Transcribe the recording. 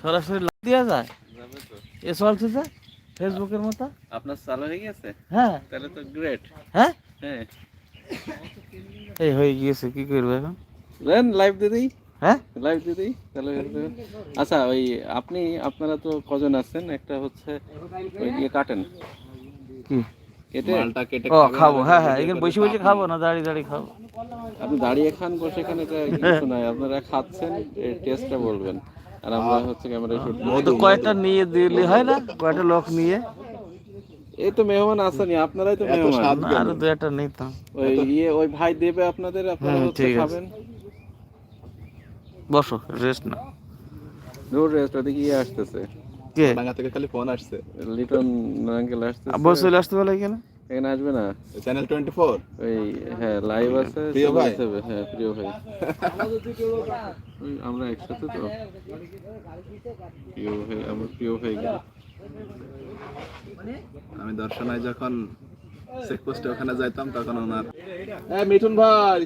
সরাসরি লাভ দেওয়া যায়? এ চলছে যে ফেসবুকের মতো? আপনার চালু হয়ে গেছে? হ্যাঁ। তাহলে তো গ্রেট হ্যাঁ? হ্যাঁ। এই হয়ে গিয়েছে কি করব এখন? দেন লাইভ দিয়ে দিই। হ্যাঁ? লাইভ দিয়ে দিই তাহলে আচ্ছা ওই আপনি আপনারা তো কজন আছেন? একটা হচ্ছে ওই ইয়ে কাটেন। কি? কেটে? মালটা কেটে ও খাব। হ্যাঁ হ্যাঁ এখানে বসে বসে খাব না দাঁড়িয়ে দাঁড়িয়ে খাব। আপনি দাঁড়িয়ে খান বসে এখানে কিছু নাই। আপনারা খাচ্ছেন টেস্টটা বলবেন। আর আমরা হচ্ছে ক্যামেরা শুট তো কয়টা নিয়ে দিলে হয় না? কয়টা লোক নিয়ে? এই তো মেহমান আসেনি আপনারাই তো মেহমান। আরও দু একটা নিতাম। ওই ইয়ে ওই ভাই দেবে আপনাদের আপনারা হচ্ছে ঠিক খাবেন। বসো রেস্ট না দূর রেস্ট ওদিকে ইয়ে আসতেছে। কে? ঢাকা থেকে খালি ফোন আসছে। লিটন আঙ্কেল আসতেছে। চলে আসতে বলে এখানে? এখানে আসবে না? চ্যানেল টোয়েন্টি ফোর ওই হ্যাঁ লাইভ আছে প্রিয় ভাই? হ্যাঁ প্রিয় ভাই। ওই আমরা একসাথে তো। প্রিয় ভাই আমার প্রিয় ভাই গেল। আমি দর্শনায় যখন চেকপোস্টে ওখানে যাইতাম তখন ওনার মিঠুন ভাই!